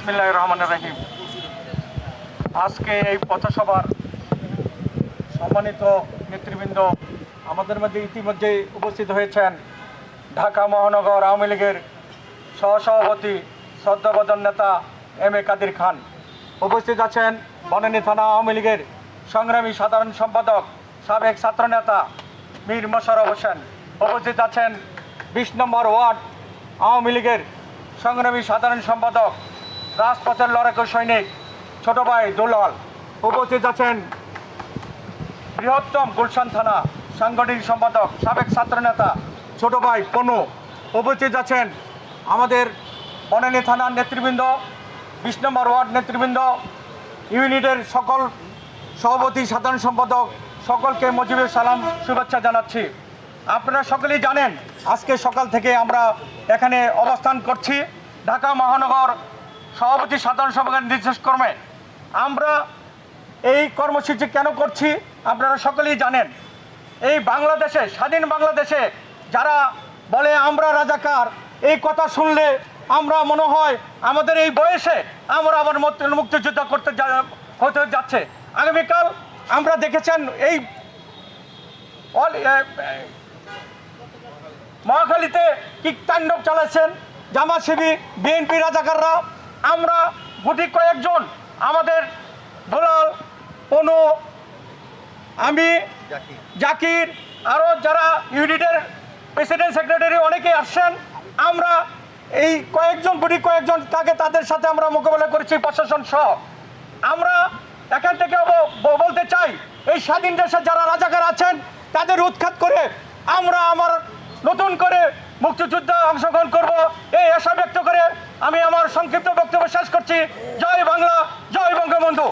বিসমিল্লাহ রহমান রহিম। আজকে এই পথসভার সম্মানিত নেতৃবৃন্দ আমাদের মধ্যে ইতিমধ্যে উপস্থিত হয়েছেন ঢাকা মহানগর আওয়ামী লীগের সহসভাপতি শ্রদ্ধাবদন নেতা এম এ কাদির খান। উপস্থিত আছেন বনানী থানা আওয়ামী লীগের সংগ্রামী সাধারণ সম্পাদক, সাবেক ছাত্রনেতা মীর মোশারফ হোসেন। উপস্থিত আছেন বিশ নম্বর ওয়ার্ড আওয়ামী লীগের সংগ্রামী সাধারণ সম্পাদক রাজপথের লড়াকু সৈনিক ছোট ভাই দুলাল উপস্থিত আছেন। বৃহত্তম গুলশান থানা সাংগঠনিক সম্পাদক, সাবেক ছাত্রনেতা ছোট ভাই পনু উপস্থিত আছেন। আমাদের বনানী থানার নেতৃবৃন্দ, বিশ নম্বর ওয়ার্ড নেতৃবৃন্দ, ইউনিটের সকল সভাপতি, সাধারণ সম্পাদক, সকলকে মজিবের সালাম শুভেচ্ছা জানাচ্ছি। আপনারা সকলেই জানেন, আজকে সকাল থেকে আমরা এখানে অবস্থান করছি। ঢাকা মহানগর সভাপতি সাধারণ সম্পাদকের নির্দেশ কর্মে আমরা এই কর্মসূচি কেন করছি আপনারা সকলেই জানেন। এই বাংলাদেশে, স্বাধীন বাংলাদেশে যারা বলে আমরা রাজাকার, এই কথা শুনলে আমরা মনে হয় আমাদের এই বয়সে আমরা আবার মুক্ত- মুক্তিযুদ্ধ করতে হতে যাচ্ছে। আগামীকাল আমরা দেখেছেন এই মহাখালীতে কি তাণ্ডব চালাচ্ছেন জামাত শিবির, বিএনপি রাজাকাররা। আমরা গুটি কয়েকজন আমাদের দোলাল অনু আমি জাকির। আরও যারা ইউনিটের প্রেসিডেন্ট সেক্রেটারি অনেকেই আসছেন আমরা এই কয়েকজন গুটি কয়েকজন তাকে তাদের সাথে আমরা মোকাবেলা করেছি প্রশাসন সহ। আমরা এখান থেকে বলতে চাই এই স্বাধীন দেশে যারা রাজাকার আছেন তাদের উৎখাত করে আমরা আমার নতুন করে মুক্তিযুদ্ধে অংশগ্রহণ করব। এই আশা ব্যক্ত করে আমি আমার সংক্ষিপ্ত বক্তব্য শেষ করছি। জয় বাংলা জয় বঙ্গবন্ধু।